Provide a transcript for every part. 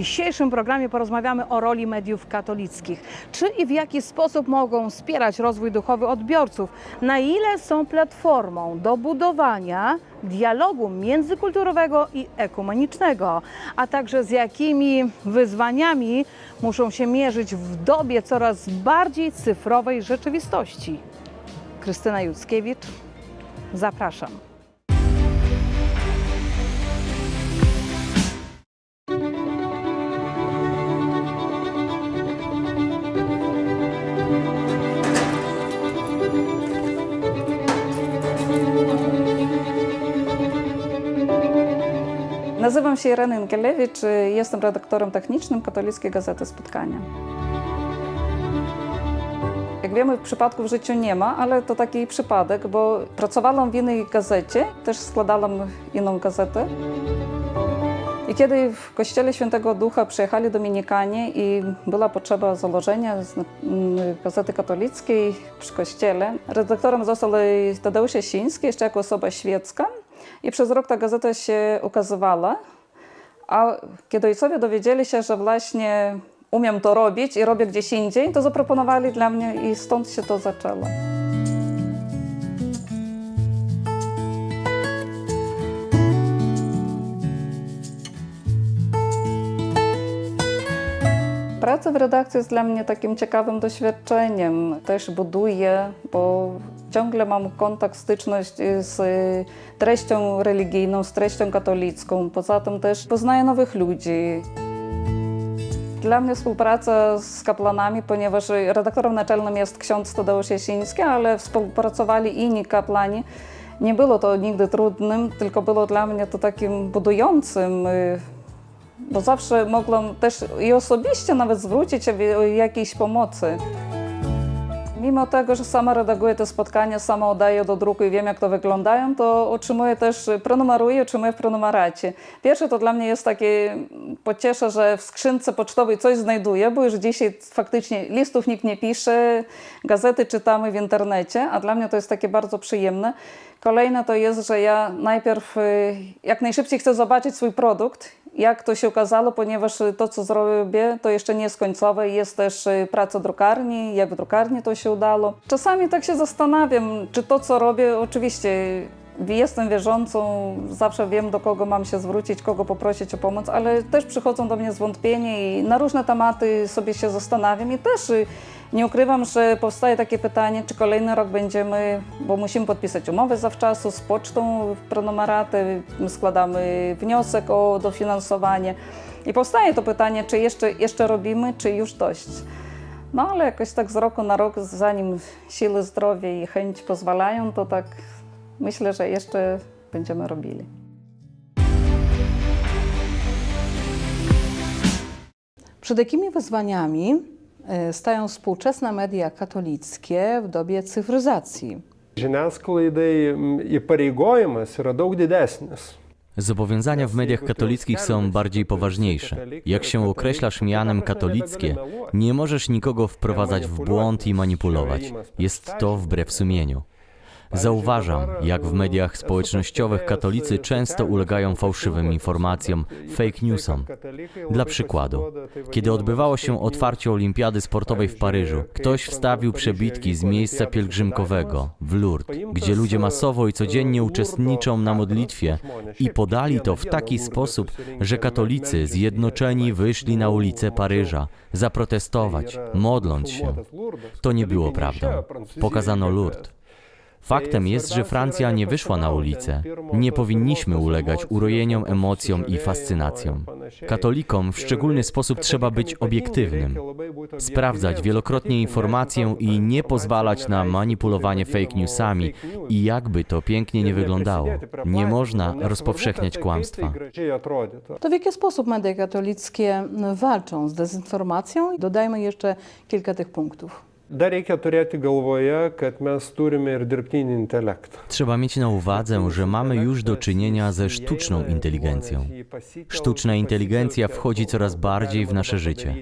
dzisiejszym programie porozmawiamy o roli mediów katolickich. Czy i w jaki sposób mogą wspierać rozwój duchowy odbiorców? Na ile są platformą do budowania dialogu międzykulturowego i ekumenicznego? A także z jakimi wyzwaniami muszą się mierzyć w dobie coraz bardziej cyfrowej rzeczywistości? Krystyna Juckiewicz, zapraszam. Nazywam się Irena Inkielewicz, jestem redaktorem technicznym Katolickiej Gazety Spotkania. Jak wiemy, przypadków w życiu nie ma, ale to taki przypadek, bo pracowałam w innej gazecie, też składałam inną gazetę. I kiedy w kościele Świętego Ducha przyjechali Dominikanie i była potrzeba założenia mm, gazety katolickiej przy kościele, redaktorem został Tadeusz Jasiński, jeszcze jako osoba świecka. I przez rok ta gazeta się ukazywała. A kiedy ojcowie dowiedzieli się, że właśnie umiem to robić i robię gdzieś indziej, to zaproponowali dla mnie i stąd się to zaczęło. Praca w redakcji jest dla mnie takim ciekawym doświadczeniem. Też buduję, bo ciągle mam kontakt, styczność z treścią religijną, z treścią katolicką. Poza tym też poznaję nowych ludzi. Dla mnie współpraca z kapłanami, ponieważ redaktorem naczelnym jest ksiądz Tadeusz Jasiński, ale współpracowali inni kapłani. Nie było to nigdy trudnym, tylko było dla mnie to takim budującym, y, bo zawsze mogłam też i osobiście nawet zwrócić się o jakiejś pomocy. Mimo tego, że sama redaguję te spotkania, sama oddaję do druku i wiem, jak to wyglądają, to otrzymuję też, prenumeruję, otrzymuję w prenumeracie. Pierwsze to dla mnie jest takie pociesze, że w skrzynce pocztowej coś znajduję, bo już dzisiaj faktycznie listów nikt nie pisze, gazety czytamy w internecie, a dla mnie to jest takie bardzo przyjemne. Kolejne to jest, że ja najpierw y, jak najszybciej chcę zobaczyć swój produkt, jak to się okazało, ponieważ to, co zrobię, to jeszcze nie jest końcowe. Jest też y, praca drukarni, jak w drukarni to się. Czasami tak się zastanawiam, czy to, co robię, oczywiście jestem wierzącą, zawsze wiem, do kogo mam się zwrócić, kogo poprosić o pomoc, ale też przychodzą do mnie zwątpienia i na różne tematy sobie się zastanawiam i też y, nie ukrywam, że powstaje takie pytanie, czy kolejny rok będziemy, bo musimy podpisać umowę zawczasu z pocztą prenumeraty, składamy wniosek o dofinansowanie i powstaje to pytanie, czy jeszcze, jeszcze robimy, czy już dość. No ale jakoś tak z roku na rok, zanim siły zdrowia i chęć pozwalają, to tak myślę, że jeszcze będziemy robili. Przed jakimi wyzwaniami e, stają współczesne media katolickie w dobie cyfryzacji? Žiniasklaidai mm, įpareigojimas yra daug didesnis. Zobowiązania w mediach katolickich są bardziej poważniejsze. Jak się określasz mianem katolickie, nie możesz nikogo wprowadzać w błąd i manipulować. Jest to wbrew sumieniu. Zauważam, jak w mediach społecznościowych katolicy często ulegają fałszywym informacjom, fake newsom. Dla przykładu, kiedy odbywało się otwarcie Olimpiady Sportowej w Paryżu, ktoś wstawił przebitki z miejsca pielgrzymkowego w Lourdes, gdzie ludzie masowo i codziennie uczestniczą na modlitwie i podali to w taki sposób, że katolicy zjednoczeni wyszli na ulice Paryża zaprotestować, modląc się. To nie było prawdą. Pokazano Lourdes. Faktem jest, że Francja nie wyszła na ulicę. Nie powinniśmy ulegać urojeniom, emocjom i fascynacjom. Katolikom w szczególny sposób trzeba być obiektywnym, sprawdzać wielokrotnie informację i nie pozwalać na manipulowanie fake newsami i jakby to pięknie nie wyglądało. Nie można rozpowszechniać kłamstwa. To w jaki sposób media katolickie walczą z dezinformacją? Dodajmy jeszcze kilka tych punktów. Dar reikia turėti galvoje, kad mes turime ir dirbtinį intelektą. Trzeba mieć na uwadze, że mamy już do czynienia ze sztuczną inteligencją. Sztuczna inteligencja wchodzi coraz bardziej w nasze życie.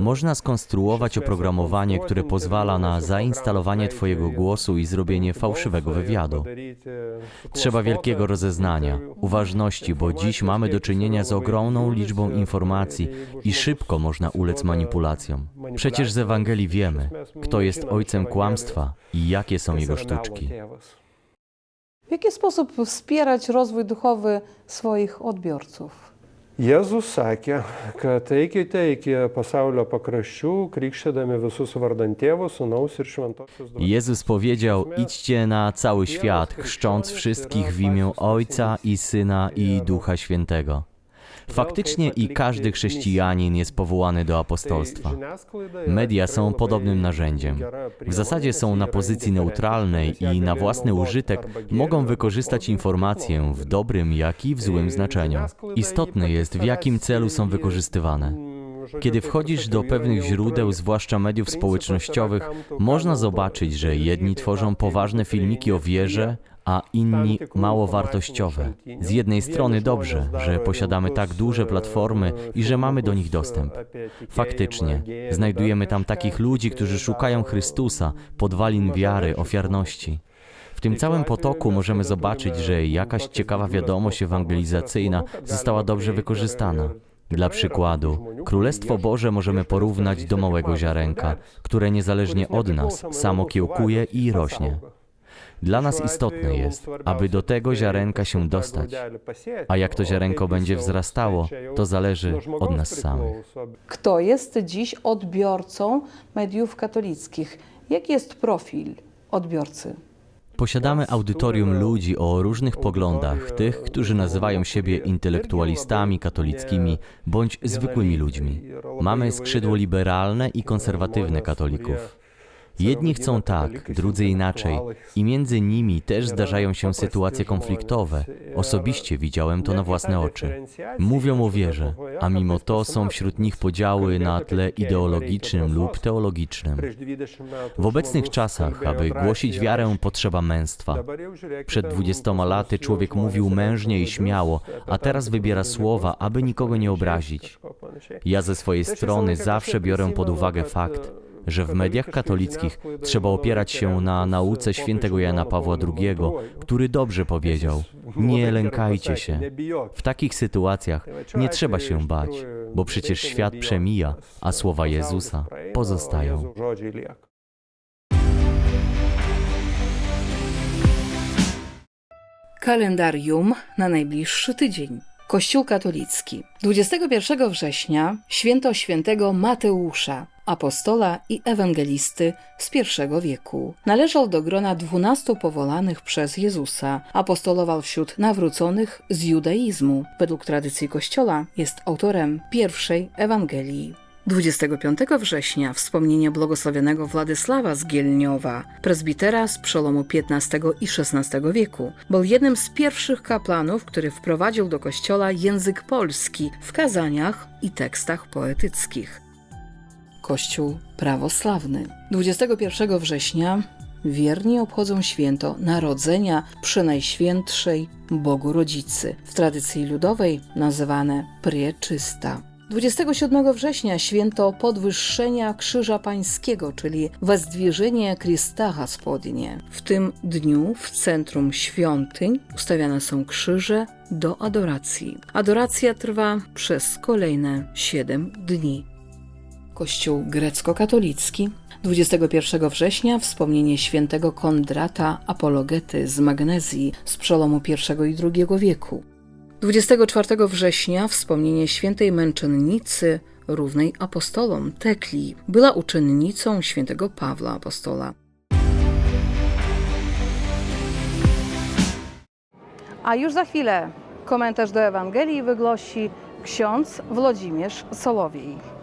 Można skonstruować oprogramowanie, które pozwala na zainstalowanie Twojego głosu i zrobienie fałszywego wywiadu. Trzeba wielkiego rozeznania, uważności, bo dziś mamy do czynienia z ogromną liczbą informacji i szybko można ulec manipulacjom. Przecież z Ewangelii wiemy, kto jest ojcem kłamstwa i jakie są jego sztuczki. W jaki sposób wspierać rozwój duchowy swoich odbiorców? Jėzus sakė, kad eikite iki pasaulio pakraščių, krikštydami visus vardant tėvo, sunaus ir šventosios dvasios. Jezus powiedział: Idźcie na cały świat, chrzcząc wszystkich w imię Ojca i Syna i Ducha Świętego. Faktycznie i każdy chrześcijanin jest powołany do apostolstwa. Media są podobnym narzędziem. W zasadzie są na pozycji neutralnej i na własny użytek mogą wykorzystać informację w dobrym, jak i w złym znaczeniu. Istotne jest, w jakim celu są wykorzystywane. Kiedy wchodzisz do pewnych źródeł, zwłaszcza mediów społecznościowych, można zobaczyć, że jedni tworzą poważne filmiki o wierze, a inni mało wartościowe. Z jednej strony dobrze, że posiadamy tak duże platformy i że mamy do nich dostęp. Faktycznie, znajdujemy tam takich ludzi, którzy szukają Chrystusa, podwalin wiary, ofiarności. W tym całym potoku możemy zobaczyć, że jakaś ciekawa wiadomość ewangelizacyjna została dobrze wykorzystana. Dla przykładu, Królestwo Boże możemy porównać do małego ziarenka, które niezależnie od nas samo kiełkuje i rośnie. Dla nas istotne jest, aby do tego ziarenka się dostać, a jak to ziarenko będzie wzrastało, to zależy od nas samych. Kto jest dziś odbiorcą mediów katolickich? Jaki jest profil odbiorcy? Posiadamy audytorium ludzi o różnych poglądach, tych, którzy nazywają siebie intelektualistami katolickimi bądź zwykłymi ludźmi. Mamy skrzydło liberalne i konserwatywne katolików. Jedni chcą tak, drudzy inaczej, i między nimi też zdarzają się sytuacje konfliktowe. Osobiście widziałem to na własne oczy. Mówią o wierze, a mimo to są wśród nich podziały na tle ideologicznym lub teologicznym. W obecnych czasach, aby głosić wiarę, potrzeba męstwa. Przed dwudziestoma laty człowiek mówił mężnie i śmiało, a teraz wybiera słowa, aby nikogo nie obrazić. Ja ze swojej strony zawsze biorę pod uwagę fakt, że w mediach katolickich trzeba opierać się na nauce świętego Jana Pawła II, który dobrze powiedział: Nie lękajcie się. W takich sytuacjach nie trzeba się bać, bo przecież świat przemija, a słowa Jezusa pozostają. Kalendarium na najbliższy tydzień. Kościół katolicki. 21 września święto świętego Mateusza, apostola i ewangelisty z I wieku. Należał do grona dwunastu powolanych przez Jezusa. Apostolował wśród nawróconych z judaizmu. Według tradycji Kościoła jest autorem pierwszej Ewangelii. 25 września wspomnienie błogosławionego Władysława z Gielniowa, prezbitera z przełomu XV i XVI wieku. Był jednym z pierwszych kaplanów, który wprowadził do kościoła język polski w kazaniach i tekstach poetyckich. Kościół prawosławny. 21 września wierni obchodzą święto Narodzenia Przenajświętszej Bogu Rodzicy, w tradycji ludowej nazywane Prieczysta. 27 września święto podwyższenia Krzyża Pańskiego, czyli Wezdwieżenie Chrysta Spodnie. W tym dniu w centrum świątyń ustawiane są krzyże do adoracji. Adoracja trwa przez kolejne 7 dni. Kościół grecko-katolicki. 21 września wspomnienie świętego Kondrata Apologety z Magnezji z przełomu I i II wieku. 24 września wspomnienie świętej męczennicy równej apostolom Tekli. Była uczennicą świętego Pawła Apostola. A już za chwilę komentarz do Ewangelii wygłosi ksiądz Włodzimierz Solowiej.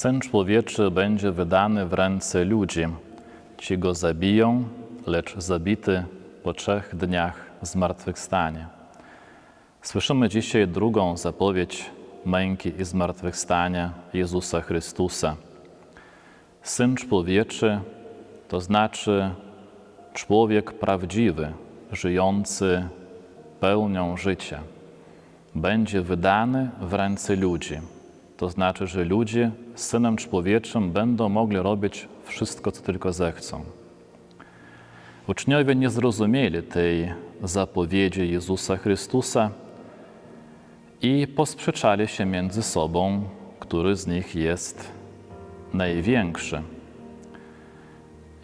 Syn człowieczy będzie wydany w ręce ludzi. Ci go zabiją, lecz zabity po trzech dniach zmartwychwstanie. Słyszymy dzisiaj drugą zapowiedź męki i zmartwychwstania Jezusa Chrystusa. Syn człowieczy to znaczy człowiek prawdziwy, żyjący pełnią życia. Będzie wydany w ręce ludzi. To znaczy, że ludzie z Synem Człowieczym będą mogli robić wszystko, co tylko zechcą. Uczniowie nie zrozumieli tej zapowiedzi Jezusa Chrystusa i posprzeczali się między sobą, który z nich jest największy.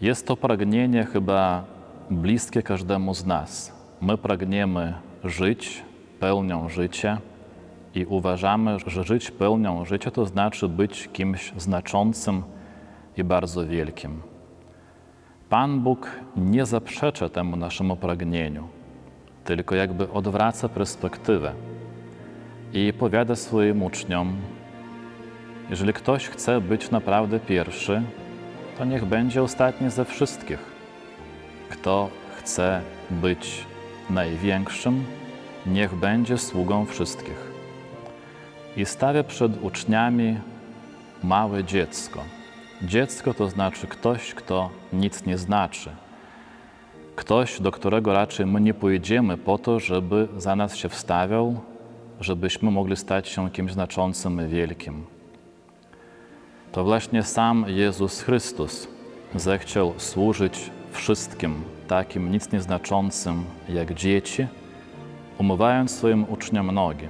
Jest to pragnienie chyba bliskie każdemu z nas. My pragniemy żyć pełnią życia i uważamy, że żyć pełnią życia to znaczy być kimś znaczącym i bardzo wielkim. Pan Bóg nie zaprzecza temu naszemu pragnieniu, tylko jakby odwraca perspektywę i powiada swoim uczniom: Jeżeli ktoś chce być naprawdę pierwszy, to niech będzie ostatni ze wszystkich. Kto chce być największym, niech będzie sługą wszystkich. I stawia przed uczniami małe dziecko. Dziecko to znaczy ktoś, kto nic nie znaczy. Ktoś, do którego raczej my nie pojedziemy po to, żeby za nas się wstawiał, żebyśmy mogli stać się kimś znaczącym i wielkim. To właśnie sam Jezus Chrystus zechciał służyć wszystkim takim nic nieznaczącym jak dzieci, umywając swoim uczniom nogi.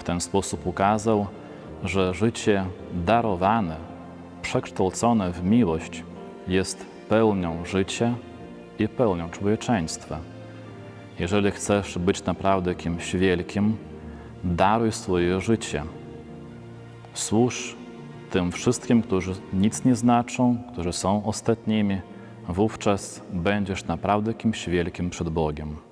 W ten sposób ukazał, że życie darowane, przekształcone w miłość jest pełnią życia i pełnią człowieczeństwa. Jeżeli chcesz być naprawdę kimś wielkim, daruj swoje życie. Służ tym wszystkim, którzy nic nie znaczą, którzy są ostatnimi, wówczas będziesz naprawdę kimś wielkim przed Bogiem.